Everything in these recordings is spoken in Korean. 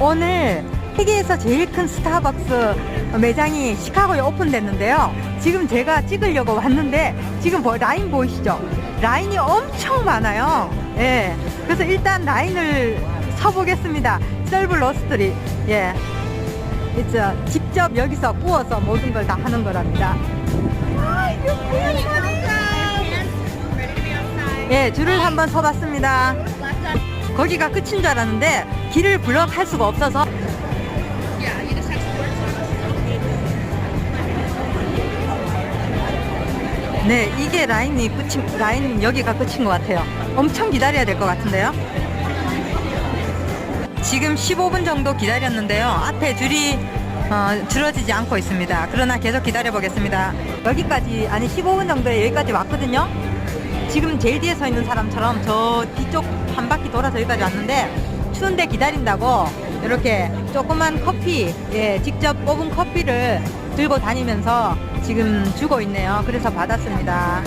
오늘 세계에서 제일 큰 스타벅스 매장이 시카고에 오픈됐는데요. 지금 제가 찍으려고 왔는데 지금 뭐 라인 보이시죠? 라인이 엄청 많아요. 예. 그래서 일단 라인을 서보겠습니다. 셀블 로스트리. 예. 이제 직접 여기서 구워서 모든 걸 다 하는 거랍니다. 아, 뭐야, 예, 줄을 한번 서봤습니다. 거기가 끝인 줄 알았는데 길을 블럭할 수가 없어서 네, 이게 라인이 끝인 라인 여기가 끝인 것 같아요. 엄청 기다려야 될 것 같은데요. 지금 15분 정도 기다렸는데요. 앞에 줄이 어, 줄어지지 않고 있습니다. 그러나 계속 기다려 보겠습니다. 여기까지 아니 15분 정도에 여기까지 왔거든요. 지금 제일 뒤에 서 있는 사람처럼 저 뒤쪽 한 바퀴 돌아서 여기까지 왔는데 추운데 기다린다고 이렇게 조그만 커피, 예, 직접 뽑은 커피를 들고 다니면서 지금 주고 있네요. 그래서 받았습니다.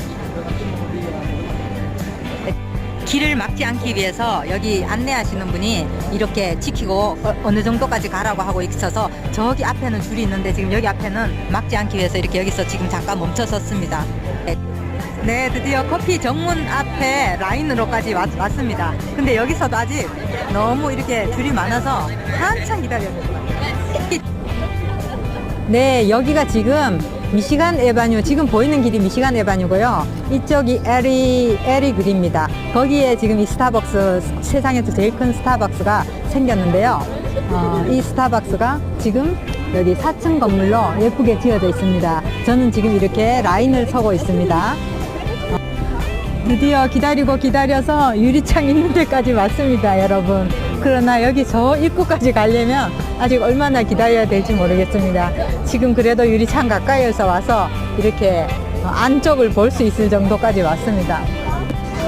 네, 길을 막지 않기 위해서 여기 안내하시는 분이 이렇게 지키고 어, 느 정도까지 가라고 하고 있어서 저기 앞에는 줄이 있는데 지금 여기 앞에는 막지 않기 위해서 이렇게 여기서 지금 잠깐 멈춰 섰습니다. 네. 네, 드디어 커피 정문 앞에 라인으로까지 왔, 왔습니다. 근데 여기서도 아직 너무 이렇게 줄이 많아서 한참 기다려야 같아요. 네, 여기가 지금 미시간 에바뉴, 지금 보이는 길이 미시간 에바뉴고요. 이쪽이 에리, 에리 그리입니다. 거기에 지금 이 스타벅스, 세상에서 제일 큰 스타벅스가 생겼는데요. 어, 이 스타벅스가 지금 여기 4층 건물로 예쁘게 지어져 있습니다. 저는 지금 이렇게 라인을 서고 있습니다. 드디어 기다리고 기다려서 유리창 있는 데까지 왔습니다, 여러분. 그러나 여기 저 입구까지 가려면 아직 얼마나 기다려야 될지 모르겠습니다. 지금 그래도 유리창 가까이에서 와서 이렇게 안쪽을 볼 수 있을 정도까지 왔습니다.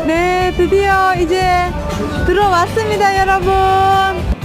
네, 드디어 이제 들어왔습니다, 여러분.